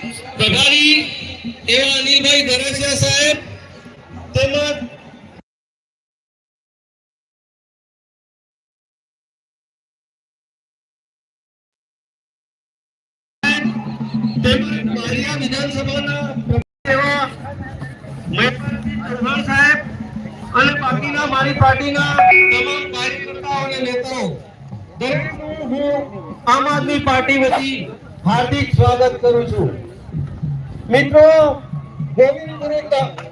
પ્રભારી એવા અનિલભાઈ ગણેશિયા સાહેબ તેમજ અને બાકીના મારી પાર્ટીના તમામ કાર્યકર્તાઓ હું આમ આદમી પાર્ટી વતી હાર્દિક સ્વાગત કરું છું. મિત્રો, ગોવિંદપુર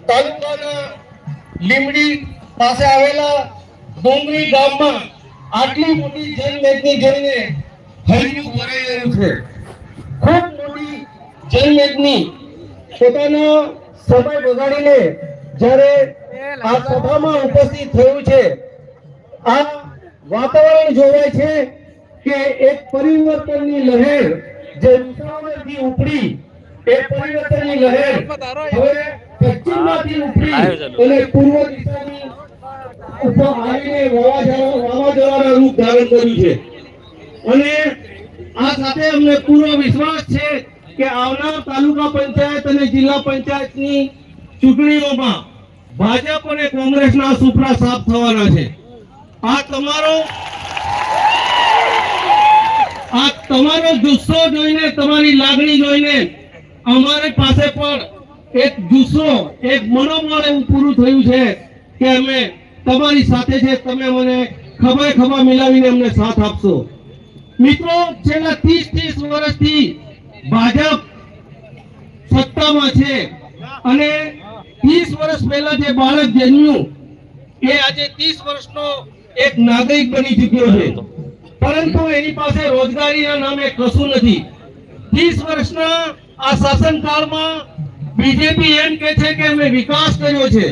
તાલુકાના લીમડી પાસે આવેલા ડુંગરી ગામમાં આટલી મોટી જૈન મેદની જોઈને હૈયું ભરાઈ રહ્યું છે. ખૂબ મોટી જૈન મેદની પોતાનો સમય બગાડીને જ્યારે આ સભામાં ઉપસ્થિત થયું છે, આ વાતાવરણ જોવાય છે કે એક પરિવર્તનની લહેર જે વિસાવદરથી ઉપડી એ પરિવર્તનની લહેર હવે પશ્ચિમમાંથી ઉપડી અને પૂર્વ દિશાની ઉપર આવીને વાવાઝોડાના રૂપ ધારણ કર્યું છે. અને આ સાથે અમને પૂરો વિશ્વાસ છે કે આવનાર તાલુકા પંચાયત અને જિલ્લા પંચાયતની ચૂંટણીઓમાં ભાજપ અને કોંગ્રેસના સુપરા સાફ થવાના છે. આ તમારો આ તમારો જુસ્સો જોઈને તમારી લાગણી જોઈને અમારી પાસે પણ એક જુસ્સો, એક મનોબળ એવું પૂરું થયું છે કે અમે તમારી સાથે છે, તમે મને ખભે ખભા મિલાવીને અમને સાથ આપશો. મિત્રો, છેલ્લા ત્રીસ ત્રીસ વર્ષથી ભાજપ સત્તામાં છે અને ત્રીસ વર્ષ પહેલા જે બાળક જન્મ્યું, એ આજે ત્રીસ વર્ષનો એક નાગરિક બની ચૂક્યો છે. પરંતુ એની પાસે રોજગારીના નામે કશું નથી. ત્રીસ વર્ષના આ શાસનકાળમાં બીજેપી એમ કે છે કે અમે વિકાસ કર્યો છે.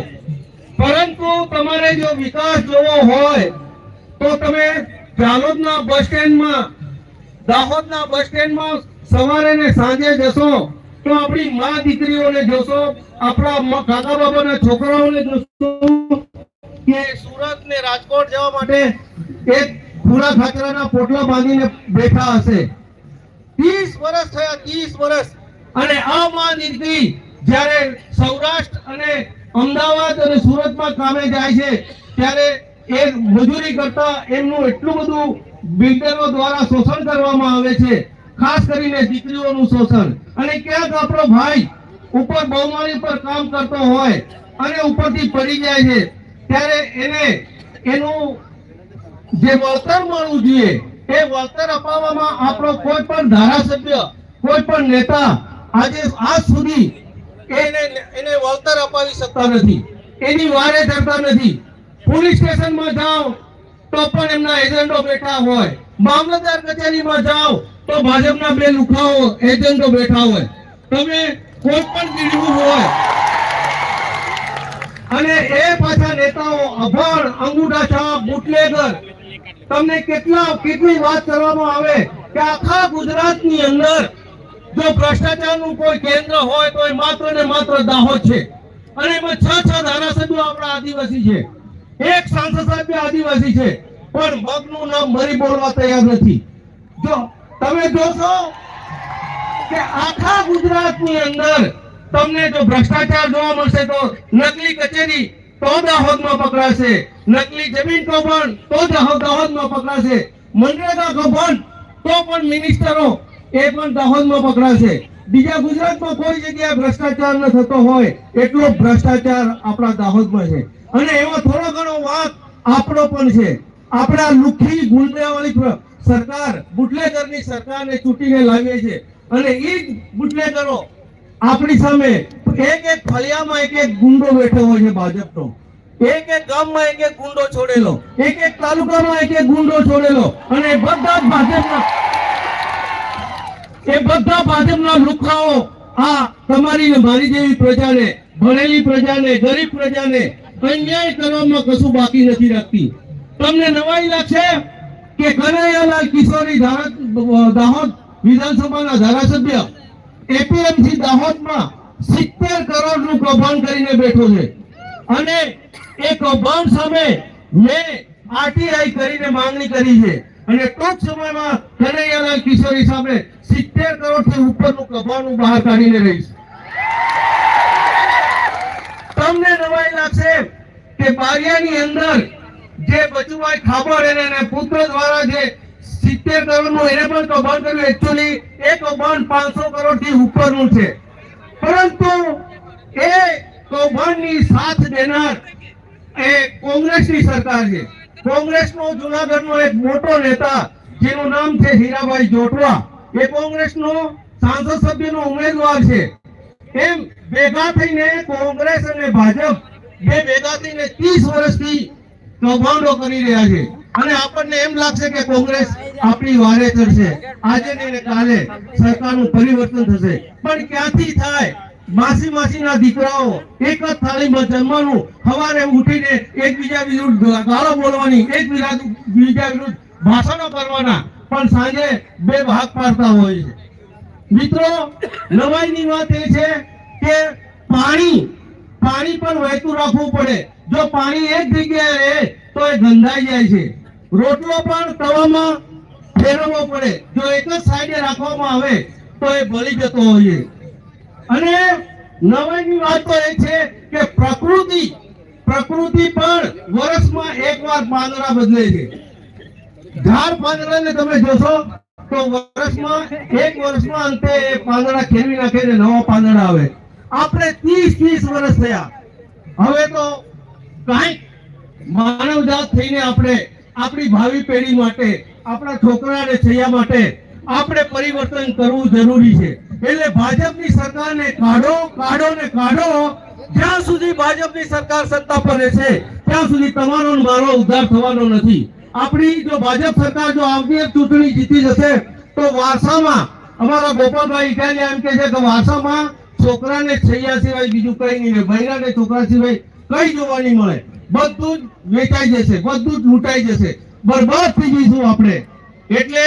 પરંતુ તમારે જો વિકાસ જોવો હોય, તો તમે જાલોદના બસ સ્ટેન્ડમાં, દાહોદના બસ સ્ટેન્ડમાં સવારે ને સાંજે જશો, તો આપણી મા દીકરીઓને જોશો, આપણા કાકા બાબાના છોકરાઓને જોશો કે સુરત ને રાજકોટ જવા માટે એક ખુરા ખાચરાના પોટલા બાંધીને બેઠા હશે. ત્રીસ વર્ષ થયા, ત્રીસ વર્ષ. અને આ મહાનિધિ જ્યારે સૌરાષ્ટ્ર અને અમદાવાદ અને સુરતમાં કામે જાય છે, ત્યારે એ મજૂરી કરતા એમનું એટલું બધું બિલ્ડરો દ્વારા શોષણ કરવામાં આવે છે, ખાસ કરીને દીકરીઓનું શોષણ. અને ક્યાંક આપણો ભાઈ ઉપર બહુમાળી પર કામ કરતો હોય અને ઉપરથી પડી જાય છે, ત્યારે એને એનું જે વળતર મળવું જોઈએ, એ વળતર અપાવવામાં આપણો કોઈ પણ ધારાસભ્ય, કોઈ પણ નેતા આજે આજ સુધી એને એને વળતર અપાવી શકતા નથી. એની વારે ધરતા નથી. પોલીસ સ્ટેશનમાં જાઓ તો પણ એમના એજન્ટો બેઠા હોય. મામલતદાર કચેરીમાં જાઓ તો ભાજપના બે લુખાઓ એજન્ટો બેઠા હોય. તમે કોઈ પણ પીડવું હોય. અને એ પાછા નેતાઓ અભણ, અંગૂઠા છાપ, બુટલેગર, તમને કેટલા, કેટલી વાત કરવામાં આવે કે આખા ગુજરાતની અંદર જો ભ્રષ્ટાચારનું કોઈ કેન્દ્ર હોય તો એ માત્ર ને માત્ર દાહોદ છે. અને એમાં છ છ ધારાસભ્યો આપણા આદિવાસી છે. એક સાંસદ સાહેબ આદિવાસી છે. પણ મગનું નામ મરી બોલવા તૈયાર નથી. જો, તમે જોશો કે આખા ગુજરાતની અંદર તમને જો ભ્રષ્ટાચાર જોવા મળશે તો નકલી કચેરી તો દાહોદમાં પકડાશે. નકલી જમીન કૌભાંડ તો દાહોદ દાહોદમાં પકડાશે. મનરેગા કૌભાંડ તો પણ મિનિસ્ટરો એ પણ દાહોદમાં પકડાશે. બીજા ગુજરાતમાં કોઈ જગ્યાએ ભ્રષ્ટાચાર ન થતો હોય એટલો ભ્રષ્ટાચાર આપણા દાહોદમાં છે. અને એવો થોડો ઘણો વાંક આપણો પણ છે. આપણા લુખી ગુંડાવાળી સરકાર, બુટલેગરની સરકારને ચૂંટીને લાવીએ છે અને એ જ બુટલેગરો આપણી સામે એક એક ફળિયામાં એક એક ગુંડો બેઠો હોય છે ભાજપનો. એક એક ગામમાં એક એક ગુંડો છોડેલો. એક એક તાલુકામાં એક એક ગુંડો છોડેલો. અને બધા જ ભાજપના બધા ભાજપના લુખાઓ, આ તમારી મારી જેવી પ્રજાને, ભણેલી પ્રજાને, ગરીબ પ્રજાને અન્યાય કરવામાં કશું બાકી નથી રાખતી. તમને નવાઈ લાગશે કે કનૈયાલાલ કિશોરી દાહોદ વિધાનસભાના ધારાસભ્ય, એપીએમસી દાહોદમાં સિત્તેર કરોડનું કૌભાંડ કરીને બેઠો છે. અને એ કૌભાંડ સામે મેં આરટીઆઈ કરીને માંગણી કરી છે. અને ટૂંક સમયમાં કનૈયાલાલ કિશોરી સામે કરોડથી ઉપરનું કબાનું બહાર કાઢીને રહીશ. તમને નવાઈ લાગશે કે બારિયાની અંદર જે બચુભાઈ ખાબર એને પુત્ર દ્વારા જે સિત્તેર કરોડનું એને પણ કૌભાંડ કર્યું એકચ્યુઅલી એ કૌભાંડ પાંચસો કરોડથી ઉપરનું છે. પરંતુ એ કૌભાંડની સાથ દેનાર એ કોંગ્રેસની સરકાર છે. કોંગ્રેસનો જુનાગઢનો એક મોટો નેતા, જેનું નામ છે હીરાભાઈ જોટવા. એ કોંગ્રેસનો સાંસદ સભ્યનો ઉમેદવાર છે. એમ ભેગા થઈને કોંગ્રેસ અને ભાજપ બે ભેગા થઈને 30 વર્ષથી કૌભાંડો કરી રહ્યા છે. અને આપણને એમ લાગશે કે કોંગ્રેસ આપણી વારે ચડશે. આજે નહીં કાલે સરકારનું પરિવર્તન થશે. પણ ક્યાંથી થાય? માસી માસીના દીકરાઓ એક જ થાળીમાં જમવાનું સવારે ઉઠીને એકબીજા વિરુદ્ધ ગાળો બોલવાની, એકબીજા બીજા વિરુદ્ધ ભાષણો કરવાના. પણ સાંજે બે ભાગ પાડતા હોય છે. મિત્રો નવાઈની વાત એ છે કે પાણી પાણી પણ વહેતું રાખવું પડે. જો પાણી એક જગ્યાએ રહે, તો એ ગંધાઈ જાય છે. રોટલો પણ તવામાં ફેરવવો પડે. જો એક જ સાઈડે રાખવામાં આવે, તો એ બળી જતો હોય અને નવાઈની વાત તો એ છે કે પ્રકૃતિ પ્રકૃતિ પણ વર્ષમાં એકવાર પાંદડા બદલે છે. ઝાડ પાંદડાને તમે જોશો તો વર્ષમાં, એક વર્ષમાં અંતે એ પાંદડા ખેરવી નાખે ને નવા પાંદડા આવે. આપણે 30 30 વર્ષ થયા. હવે તો કાંઈક માનવજાત થઈને આપણે આપણી ભાવિ પેઢી માટે, આપણા છોકરા અને છૈયા માટે આપણે પરિવર્તન કરવું જરૂરી છે. એટલે ભાજપની સરકારને કાઢો કાઢો ને કાઢો. જ્યાં સુધી ભાજપની સરકાર સત્તા પર રહેશે, ત્યાં સુધી તમારો મારો ઉદ્ધાર થવાનો નથી. આપણી જો ભાજપ સરકાર જો આવતી ચૂંટણી જીતી જશે, તો વારસામાં અમારા ગોપાલભાઈ ઇટાલિયા એમ કે છે કે વારસામાં છોકરાને છૈયા સિવાય બીજું કઈ નહીં રહે બૈરાને છોકરા સિવાય કઈ જોવા નહીં મળે. બધું જ વેચાઈ જશે, બધું જ લૂંટાઈ જશે. બરબાદ થઈ જઈશું આપણે. એટલે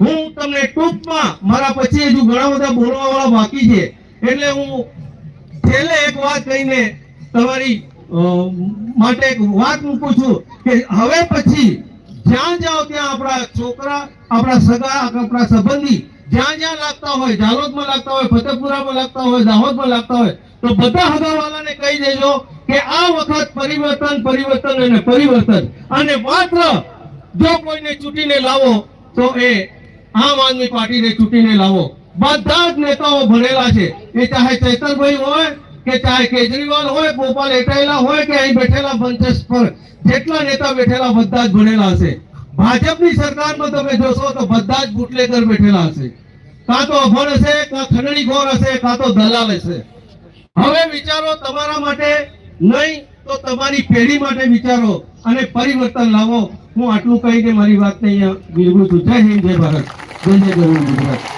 હું તમને ટૂંકમાં મારા પછી હજુ ઘણા બધા બોલવા વાળા બાકી છે. એટલે હું છેલ્લે એક વાત કહીને તમારી માટે એક વાત મૂકું છું કે હવે પછી જ્યાં જાઓ ત્યાં આપણા છોકરા, આપણા સગા, આપણા સંબંધી જ્યાં જ્યાં લાગતા હોય જાલોદમાં લાગતા હોય, ફતેપુરામાં લાગતા હોય, દાહોદમાં લાગતા હોય, તો બધા હગાવાલાને કહી દેજો કે આ વખત પરિવર્તન પરિવર્તન અને પરિવર્તન. અને માત્ર જો કોઈને ચૂંટીને લાવો, તો એ આમ આદમી પાર્ટીને ચૂંટીને લાવો. બધા જ નેતાઓ ભણેલા છે. એ ચાહે ચૈતરભાઈ હોય કે ચાહે કેજરીવાલ હોય, ગોપાલ એટાયેલા હોય કે અહીં બેઠેલા મંચસ પર, જેટલા નેતા બેઠેલા બધા જ ભણેલા હશે. ભાજપની સરકારમાં તમે જોશો તો બધા જ બુટલેકર બેઠેલા હશે. કાં તો અભણ હશે, કાં ખંડણી ખોર હશે, કાં તો દલાલ હશે. હવે વિચારો તમારા માટે નહીં તો તમારી પેઢી માટે વિચારો અને પરિવર્તન લાવો. હું આટલું કહીને મારી વાતને અહીંયા છું. જય હિન્દ, જય ભારત. જય જય ગરુ ગુજરાત.